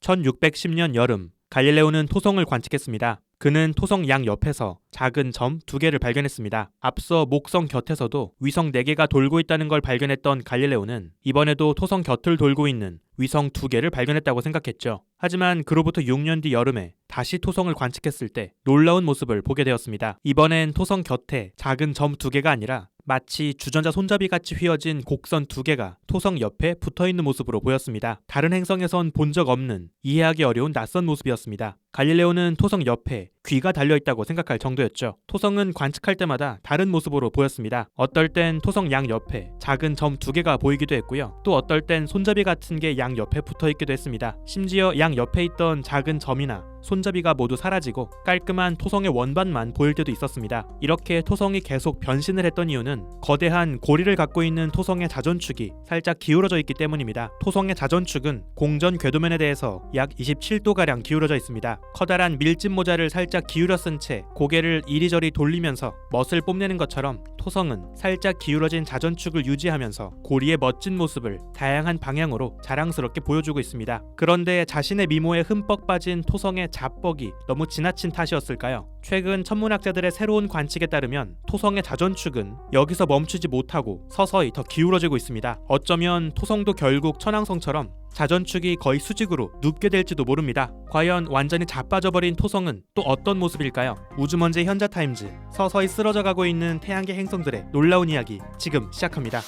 1610년 여름 갈릴레오는 토성을 관측했습니다. 그는 토성 양 옆에서 작은 점 두 개를 발견했습니다. 앞서 목성 곁에서도 위성 4개가 돌고 있다는 걸 발견했던 갈릴레오는 이번에도 토성 곁을 돌고 있는 위성 두 개를 발견했다고 생각했죠. 하지만 그로부터 6년 뒤 여름에 다시 토성을 관측했을 때 놀라운 모습을 보게 되었습니다. 이번엔 토성 곁에 작은 점 두 개가 아니라 마치 주전자 손잡이 같이 휘어진 곡선 두 개가 토성 옆에 붙어 있는 모습으로 보였습니다. 다른 행성에선 본 적 없는 이해하기 어려운 낯선 모습이었습니다. 갈릴레오는 토성 옆에 귀가 달려 있다고 생각할 정도였죠. 토성은 관측할 때마다 다른 모습으로 보였습니다. 어떨 땐 토성 양 옆에 작은 점 두 개가 보이기도 했고요. 또 어떨 땐 손잡이 같은 게 양 옆에 붙어 있기도 했습니다. 심지어 양 옆에 있던 작은 점이나 손잡이가 모두 사라지고 깔끔한 토성의 원반만 보일 때도 있었습니다. 이렇게 토성이 계속 변신을 했던 이유는 거대한 고리를 갖고 있는 토성의 자전축이 살짝 기울어져 있기 때문입니다. 토성의 자전축은 공전 궤도면에 대해서 약 27도가량 기울어져 있습니다. 커다란 밀짚 모자를 살짝 기울여 쓴 채 고개를 이리저리 돌리면서 멋을 뽐내는 것처럼 토성은 살짝 기울어진 자전축을 유지하면서 고리의 멋진 모습을 다양한 방향으로 자랑스럽게 보여주고 있습니다. 그런데 자신의 미모에 흠뻑 빠진 토성의 자뻑이 너무 지나친 탓이었을까요? 최근 천문학자들의 새로운 관측에 따르면 토성의 자전축은 여기서 멈추지 못하고 서서히 더 기울어지고 있습니다. 어쩌면 토성도 결국 천왕성처럼 자전축이 거의 수직으로 눕게 될지도 모릅니다. 과연 완전히 자빠져버린 토성은 또 어떤 모습일까요? 우주먼지 현자타임즈 서서히 쓰러져가고 있는 태양계 행성 들의 놀라운 이야기 지금 시작합니다.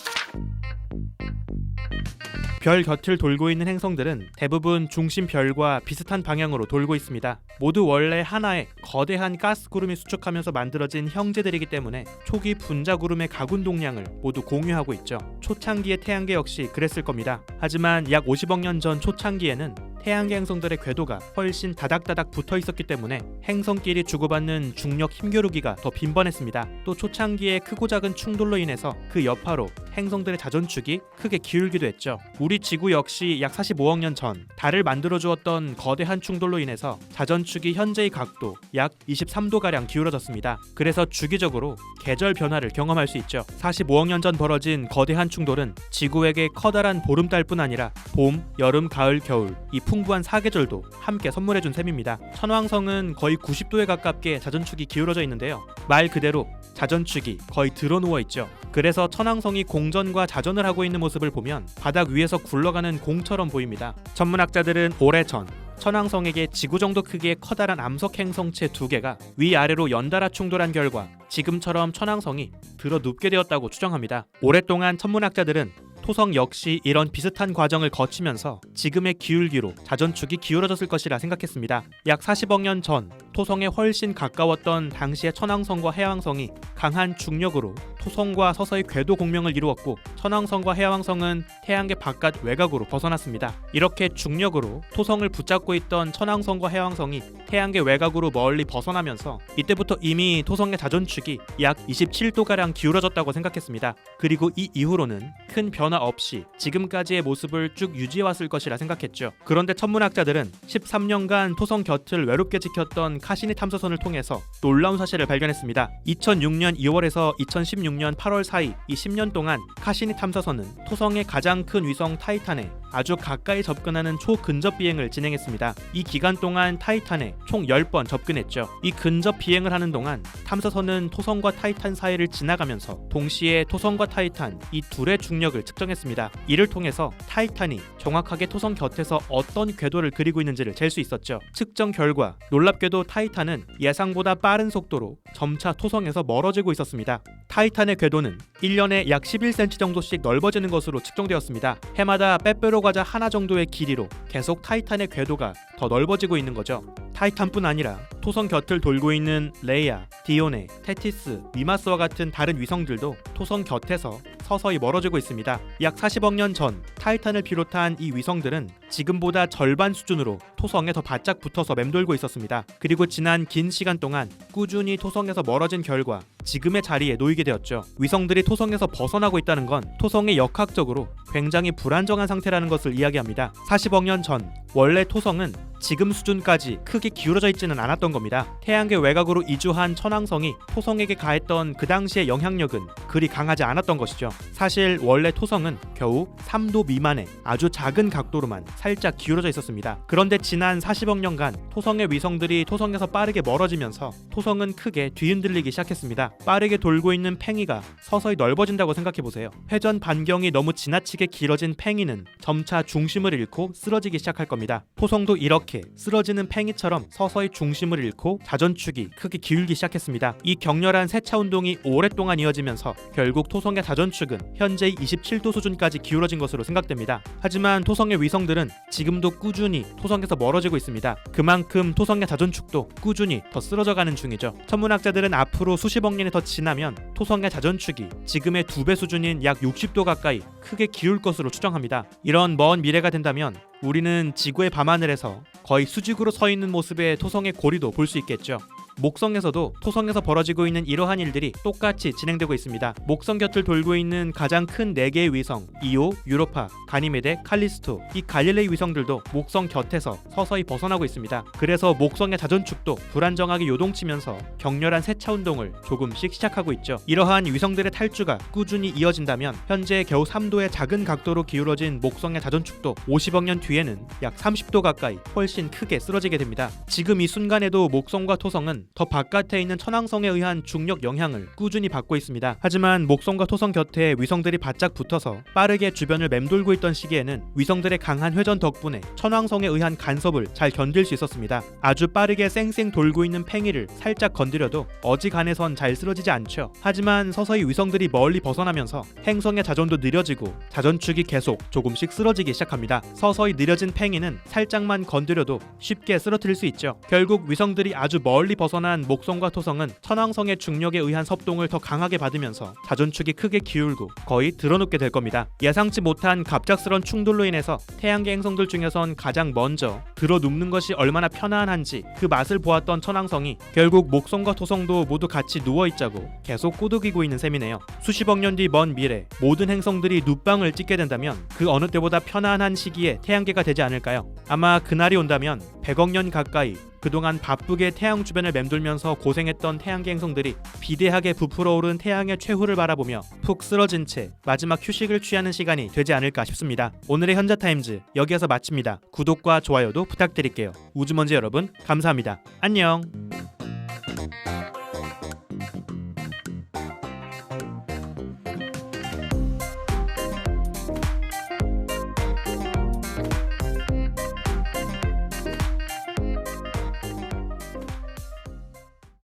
별 곁을 돌고 있는 행성들은 대부분 중심 별과 비슷한 방향으로 돌고 있습니다. 모두 원래 하나의 거대한 가스 구름이 수축하면서 만들어진 형제들이기 때문에 초기 분자 구름의 가군 동량을 모두 공유하고 있죠. 초창기의 태양계 역시 그랬을 겁니다. 하지만 약 50억 년 전 초창기에는 태양계 행성들의 궤도가 훨씬 다닥다닥 붙어 있었기 때문에 행성끼리 주고받는 중력 힘겨루기가 더 빈번했습니다. 또 초창기의 크고 작은 충돌로 인해서 그 여파로 행성들의 자전축이 크게 기울기도 했죠. 우리 지구 역시 약 45억 년 전 달을 만들어 주었던 거대한 충돌로 인해서 자전축이 현재의 각도 약 23도 가량 기울어졌습니다. 그래서 주기적으로 계절 변화를 경험할 수 있죠. 45억 년 전 벌어진 거대한 충돌은 지구에게 커다란 보름달뿐 아니라 봄, 여름, 가을, 겨울 이 풍부한 사계절도 함께 선물해준 셈입니다. 천왕성은 거의 90도에 가깝게 자전축이 기울어져 있는데요. 말 그대로 자전축이 거의 드러누워 있죠. 그래서 천왕성이 공전과 자전을 하고 있는 모습을 보면 바닥 위에서 굴러가는 공처럼 보입니다. 천문학자들은 오래전 천왕성에게 지구 정도 크기의 커다란 암석 행성체 두 개가 위아래로 연달아 충돌한 결과 지금처럼 천왕성이 들어 눕게 되었다고 추정합니다. 오랫동안 천문학자들은 토성 역시 이런 비슷한 과정을 거치면서 지금의 기울기로 자전축이 기울어졌을 것이라 생각했습니다. 약 40억 년 전 토성에 훨씬 가까웠던 당시의 천왕성과 해왕성이 강한 중력으로 토성과 서서히 궤도 공명을 이루었고 천왕성과 해왕성은 태양계 바깥 외곽으로 벗어났습니다. 이렇게 중력으로 토성을 붙잡고 있던 천왕성과 해왕성이 태양계 외곽으로 멀리 벗어나면서 이때부터 이미 토성의 자전축이 약 27도가량 기울어졌다고 생각했습니다. 그리고 이 이후로는 큰 변화 없이 지금까지의 모습을 쭉 유지해왔을 것이라 생각했죠. 그런데 천문학자들은 13년간 토성 곁을 외롭게 지켰던 카시니 탐사선을 통해서 놀라운 사실을 발견했습니다. 2006년 2월에서 2016년 8월 사이 이 10년 동안 카시니 탐사선은 토성의 가장 큰 위성 타이탄에 아주 가까이 접근하는 초근접 비행을 진행했습니다. 이 기간 동안 타이탄에 총 10번 접근했죠. 이 근접 비행을 하는 동안 탐사선은 토성과 타이탄 사이를 지나가면서 동시에 토성과 타이탄 이 둘의 중력을 측정했습니다. 이를 통해서 타이탄이 정확하게 토성 곁에서 어떤 궤도를 그리고 있는지를 잴 수 있었죠. 측정 결과 놀랍게도 타이탄은 예상보다 빠른 속도로 점차 토성에서 멀어지고 있었습니다. 타이탄의 궤도는 1년에 약 11cm 정도씩 넓어지는 것으로 측정되었습니다. 해마다 빼빼로 과자 하나 정도의 길이로 계속 타이탄의 궤도가 더 넓어지고 있는 거죠. 타이탄뿐 아니라 토성 곁을 돌고 있는 레이아, 디오네, 테티스, 미마스와 같은 다른 위성들도 토성 곁에서 서서히 멀어지고 있습니다. 약 40억 년 전 타이탄을 비롯한 이 위성들은 지금보다 절반 수준으로 토성에 더 바짝 붙어서 맴돌고 있었습니다. 그리고 지난 긴 시간 동안 꾸준히 토성에서 멀어진 결과 지금의 자리에 놓이게 되었죠. 위성들이 토성에서 벗어나고 있다는 건 토성의 역학적으로 굉장히 불안정한 상태라는 것을 이야기합니다. 40억 년 전 원래 토성은 지금 수준까지 크게 기울어져 있지는 않았던 겁니다. 태양계 외곽으로 이주한 천왕성이 토성에게 가했던 그 당시의 영향력은 그리 강하지 않았던 것이죠. 사실 원래 토성은 겨우 3도 미만의 아주 작은 각도로만 살짝 기울어져 있었습니다. 그런데 지난 40억 년간 토성의 위성들이 토성에서 빠르게 멀어지면서 토성은 크게 뒤흔들리기 시작했습니다. 빠르게 돌고 있는 팽이가 서서히 넓어진다고 생각해 보세요. 회전 반경이 너무 지나치게 길어진 팽이는 점차 중심을 잃고 쓰러지기 시작할 겁니다. 토성도 이렇게 쓰러지는 팽이처럼 서서히 중심을 잃고 자전축이 크게 기울기 시작했습니다. 이 격렬한 세차 운동이 오랫동안 이어지면서 결국 토성의 자전축은 현재의 27도 수준까지 기울어진 것으로 생각됩니다. 하지만 토성의 위성들은 지금도 꾸준히 토성에서 멀어지고 있습니다. 그만큼 토성의 자전축도 꾸준히 더 쓰러져가는 중이죠. 천문학자들은 앞으로 수십억 년이 더 지나면 토성의 자전축이 지금의 두 배 수준인 약 60도 가까이 크게 기울 것으로 추정합니다. 이런 먼 미래가 된다면 우리는 지구의 밤하늘에서 거의 수직으로 서 있는 모습의 토성의 고리도 볼 수 있겠죠. 목성에서도 토성에서 벌어지고 있는 이러한 일들이 똑같이 진행되고 있습니다. 목성 곁을 돌고 있는 가장 큰 4개의 위성 이오, 유로파, 가니메데, 칼리스토 이 갈릴레이 위성들도 목성 곁에서 서서히 벗어나고 있습니다. 그래서 목성의 자전축도 불안정하게 요동치면서 격렬한 세차 운동을 조금씩 시작하고 있죠. 이러한 위성들의 탈주가 꾸준히 이어진다면 현재 겨우 3도의 작은 각도로 기울어진 목성의 자전축도 50억 년 뒤에는 약 30도 가까이 훨씬 크게 쓰러지게 됩니다. 지금 이 순간에도 목성과 토성은 더 바깥에 있는 천왕성에 의한 중력 영향을 꾸준히 받고 있습니다. 하지만 목성과 토성 곁에 위성들이 바짝 붙어서 빠르게 주변을 맴돌고 있던 시기에는 위성들의 강한 회전 덕분에 천왕성에 의한 간섭을 잘 견딜 수 있었습니다. 아주 빠르게 쌩쌩 돌고 있는 팽이를 살짝 건드려도 어지간해선 잘 쓰러지지 않죠. 하지만 서서히 위성들이 멀리 벗어나면서 행성의 자전도 느려지고 자전축이 계속 조금씩 쓰러지기 시작합니다. 서서히 느려진 팽이는 살짝만 건드려도 쉽게 쓰러뜨릴 수 있죠. 결국 위성들이 아주 멀리 벗어 난 목성과 토성은 천왕성의 중력에 의한 섭동을 더 강하게 받으면서 자전축이 크게 기울고 거의 드러눕게 될 겁니다. 예상치 못한 갑작스런 충돌로 인해서 태양계 행성들 중에선 가장 먼저 들어눕는 것이 얼마나 편안한지 그 맛을 보았던 천왕성이 결국 목성과 토성도 모두 같이 누워 있자고 계속 꼬드기고 있는 셈이네요. 수십억 년 뒤 먼 미래 모든 행성들이 눕방을 찍게 된다면 그 어느 때보다 편안한 시기에 태양계가 되지 않을까요? 아마 그날이 온다면 100억 년 가까이 그동안 바쁘게 태양 주변을 맴돌면서 고생했던 태양계 행성들이 비대하게 부풀어 오른 태양의 최후를 바라보며 푹 쓰러진 채 마지막 휴식을 취하는 시간이 되지 않을까 싶습니다. 오늘의 현자타임즈 여기에서 마칩니다. 구독과 좋아요도 부탁드릴게요. 우주먼지 여러분 감사합니다. 안녕.